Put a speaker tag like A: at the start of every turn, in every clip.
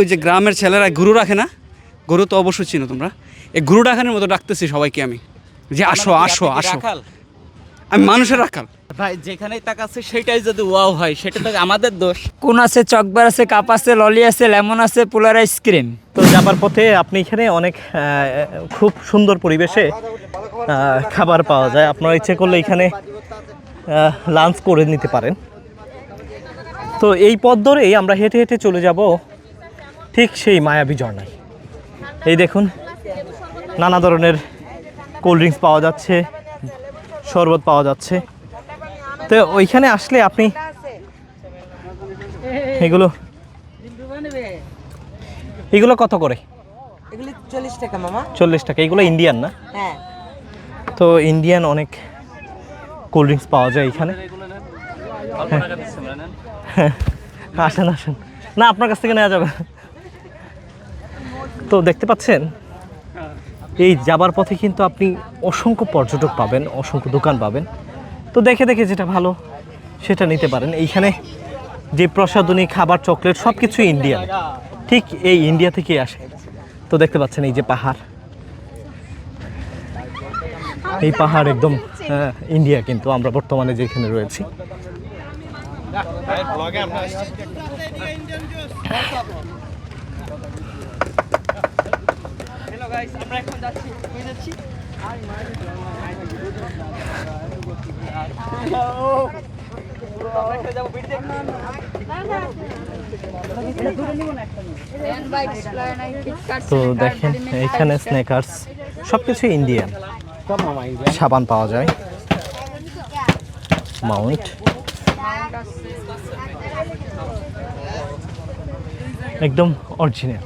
A: ওই যে গ্রামের ছেলেরা গরু রাখে না? গরু তো অবশ্যই চিনো তোমরা। এই গরু রাখানোর মতো ডাকতেছি সবাইকে আমি। যে আসো আসো আসো। আমি মানুষের রাখাল।
B: ভাই যেখানেই তাকাচ্ছে সেটাই যদি ওয়াও হয় সেটা তো আমাদের দোষ।
C: কোন আছে চকবার আছে কাপ আছে ললি আছে লেমন আছে পোলার আইসক্রিম।
D: তো যাবার পথে আপনি এখানে অনেক আহ, খুব সুন্দর পরিবেশে আহ, খাবার পাওয়া যায়। আপনারা ইচ্ছে করলে এখানে লাঞ্চ করে নিতে পারেন। তো এই পথ ধরেই আমরা হেঁটে হেঁটে চলে যাব ঠিক সেই মায়াবী ঝর্ণায় এই দেখুন নানা ধরনের কোল্ড ড্রিঙ্কস পাওয়া যাচ্ছে শরবত পাওয়া যাচ্ছে। তো ওইখানে আসলে আপনি এগুলো এগুলো কত করে?
E: চল্লিশ টাকা মামা।
D: চল্লিশ টাকা। এগুলো ইন্ডিয়ান না?
E: হ্যাঁ।
D: তো ইন্ডিয়ান অনেক কোল্ড ড্রিঙ্কস পাওয়া যায় এখানে। হ্যাঁ। আসেন আসেন। না আপনার কাছ থেকে নেওয়া যাবে। তো দেখতে পাচ্ছেন? এই যাবার পথে কিন্তু আপনি অসংখ্য পর্যটক পাবেন অসংখ্য দোকান পাবেন। তো দেখে দেখে যেটা ভালো সেটা নিতে পারেন। এইখানে যে প্রসাদনী খাবার চকলেট সব কিছু ইন্ডিয়ান। ঠিক এই ইন্ডিয়া থেকেই আসে। তো দেখতে পাচ্ছেন এই যে পাহাড়। এই পাহাড় একদম আহ, ইন্ডিয়া কিন্তু। আমরা বর্তমানে যেখানে রয়েছি। তো দেখেন এখানে স্নেকার্স সব কিছু ইন্ডিয়ান সাবান পাওয়া যায়। মাউন্ট। একদম অরিজিনাল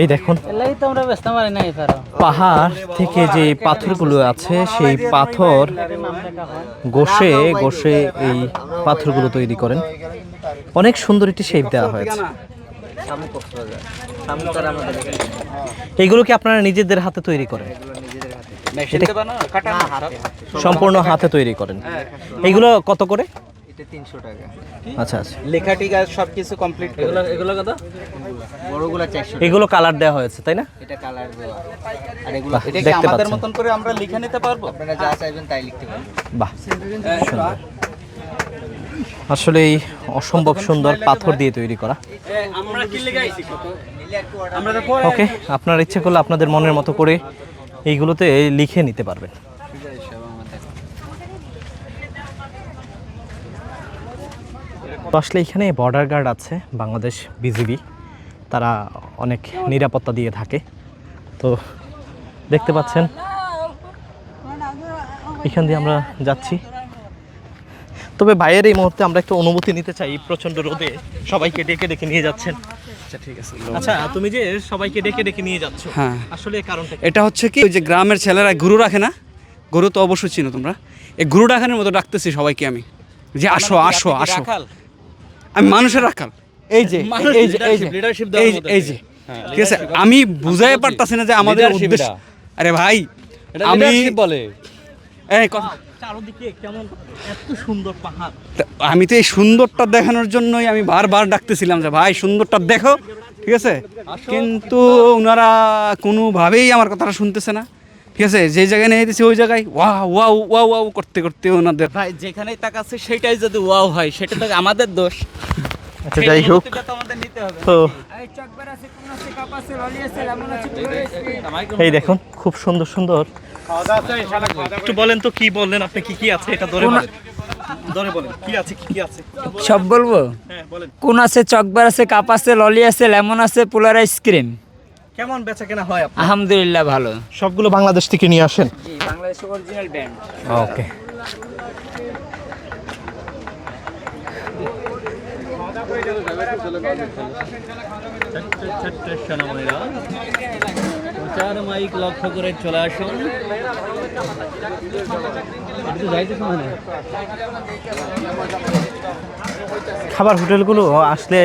D: এই দেখুন পাহাড় থেকে যে পাথরগুলো আছে সেই পাথর গোষে গোষে এই পাথরগুলো তৈরি করেন। অনেক সুন্দর একটি শেপ দেওয়া হয়েছে। এইগুলো কি আপনারা নিজেদের হাতে তৈরি করেন। সম্পূর্ণ হাতে তৈরি করেন। এইগুলো কত করে?
F: এটা তিনশো টাকা।
D: আচ্ছা আচ্ছা।
B: লেখা টিকা সব কিছু কমপ্লিট এগুলো এগুলো কত?
F: বড়গুলো চারশো
D: এগুলো কালার দেওয়া হয়েছে তাই না?
F: এটা কালার দেওয়া আর এগুলো
B: এটা কি আমাদের মতন করে আমরা লিখে নিতে পারব?
F: আপনারা যা চাইবেন তাই লিখতে পারেন
D: বাহ আসলে এই অসম্ভব সুন্দর পাথর দিয়ে তৈরি করা।
B: আমরা কি লিখাইছি? আমরা
D: ওকে আপনার ইচ্ছে করলে আপনাদের মনের মতো করে এইগুলোতে লিখে নিতে পারবেন। তো আসলে এখানে বর্ডার গার্ড আছে বাংলাদেশ বিজিবি। তারা অনেক নিরাপত্তা দিয়ে থাকে। তো দেখতে পাচ্ছেন এখান দিয়ে আমরা যাচ্ছি। তবে বাইরের এই মুহূর্তে আমরা একটা অনুমতি নিতে চাই প্রচণ্ড রোদে। সবাইকে ডেকে ডেকে নিয়ে যাচ্ছেন।
A: আচ্ছা ঠিক আছে
D: আচ্ছা তুমি যে সবাইকে ডেকে ডেকে নিয়ে যাচ্ছ
A: হ্যাঁ।
D: আসলে কারণটা
A: এটা হচ্ছে কি ওই যে গ্রামের ছেলেরা গরু রাখে না? গরু তো অবশ্যই চিনো তোমরা। এই গরু রাখানোর মতো ডাকতেছি সবাইকে আমি। যে আসো আসো আসো। আমি মানুষের রাখাল এই যে এই যে এই যে এই যে
B: মতো
A: এই যে। ঠিক আছে আমি বুঝাই পারতাছি না যে আমাদের উদ্দেশ্য আরে ভাই আমি
B: বলে।
A: এই কথা
D: চারদিকে কেমন এত সুন্দর পাহাড়।
A: তা আমি তো এই সুন্দরটা দেখানোর জন্যই আমি বারবার ডাকতেছিলাম যে ভাই সুন্দরটা দেখো। ঠিক আছে? কিন্তু ওনারা কোনোভাবেই আমার কথাটা শুনতেছে না। ঠিক আছে? যে জায়গায় নিয়ে যেতেছি ওই জায়গায় ওয়া ওয়া ওয়া ওয়াও করতে করতে ওনাদের।
B: ভাই যেখানেই তাকাচ্ছে সেটাই যদি ওয়াও হয় সেটা তো আমাদের দোষ।
D: আচ্ছা যাই হোক।
B: তো আমাদের নিতে হবে।
D: তো
C: চকবার আছে কোন আছে কাপ আছে ললি আছে লেমন আছে পোলার
D: এই দেখুন খুব সুন্দর সুন্দর। একটু বলেন তো কি বললেন? আপনি কি কি আছে? এটা ধরে বলেন। ধরে বলেন কি আছে কি কি আছে?
C: সব বলব?
D: হ্যাঁ
C: কোন আছে চকবার আছে কাপ আছে ললি আছে লেমন আছে পোলার আইসক্রিম।
D: কেমন বেচা কেনা হয় আপনার?
C: আলহামদুলিল্লাহ ভালো।
D: সবগুলো বাংলাদেশ থেকে নিয়ে আসেন?
C: Bangladesh original band
D: okay.
B: চার মাইক লক্ষ্য করে চলে আসুন।
D: খাবার হোটেলগুলো আসলে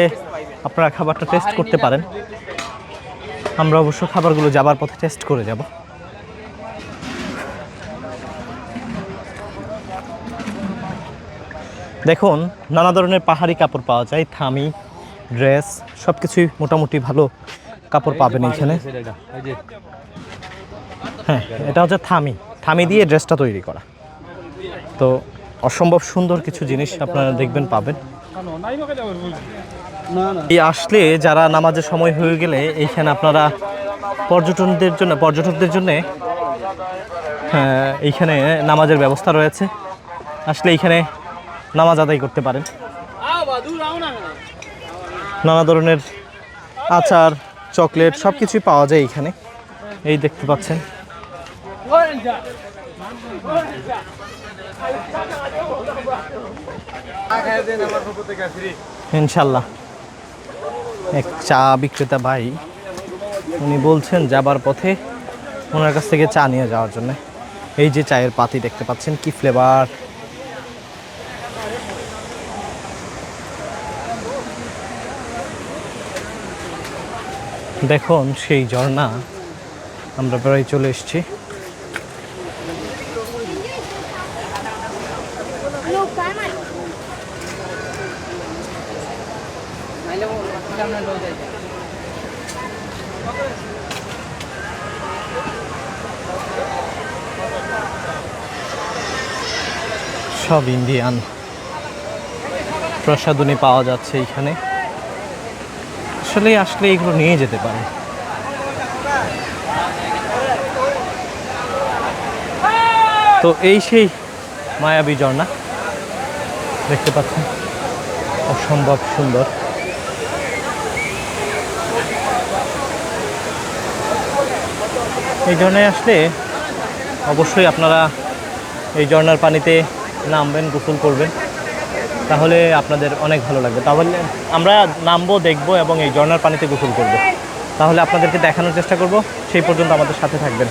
D: আপনারা খাবারটা টেস্ট করতে পারেন। আমরা অবশ্য খাবারগুলো যাবার পথে টেস্ট করে যাব। দেখুন, নানা ধরনের পাহাড়ি কাপড় পাওয়া যায়, থামি ড্রেস সব কিছুই মোটামুটি ভালো কাপড় পাবেন এখানে। হ্যাঁ এটা হচ্ছে থামি। থামি দিয়ে ড্রেসটা তৈরি করা। তো অসম্ভব সুন্দর কিছু জিনিস আপনারা দেখবেন, পাবেন। এই আসলে যারা নামাজের সময় হয়ে গেলে এইখানে আপনারা পর্যটনদের জন্য, পর্যটকদের জন্য এইখানে নামাজের ব্যবস্থা রয়েছে। আসলে এইখানে নামাজ আদায় করতে পারেন। নানা ধরনের আচার, চকলেট সব কিছুই পাওয়া যায় এইখানে। এই দেখতে পাচ্ছেন। ইনশাল্লাহ এক চা বিক্রেতা ভাই, উনি বলছেন যাবার পথে ওনার কাছ থেকে চা নিয়ে যাওয়ার জন্য। এই যে চায়ের পাতি দেখতে পাচ্ছেন, কি ফ্লেভার দেখুন, সেই ঝর্ণা, আমরা প্রায় চলে এসেছি। সব ইন্ডিয়ান প্রসাদনী পাওয়া যাচ্ছে এখানে আসলে আসলে এগুলো নিয়ে যেতে পারে। তো এই সেই মায়াবী ঝর্ণা। দেখতে পাচ্ছেন? অসম্ভব সুন্দর। এই ঝর্ণায় আসলে অবশ্যই আপনারা এই ঝর্নার পানিতে নামবেন, গোসল করবেন। তাহলে আপনাদের অনেক ভালো লাগবে। তাহলে আমরা নামবো, দেখব এবং এই ঝর্নার পানিতে গোসল করব। তাহলে আপনাদেরকে দেখানোর চেষ্টা করব। সেই পর্যন্ত আমাদের সাথে থাকবেন।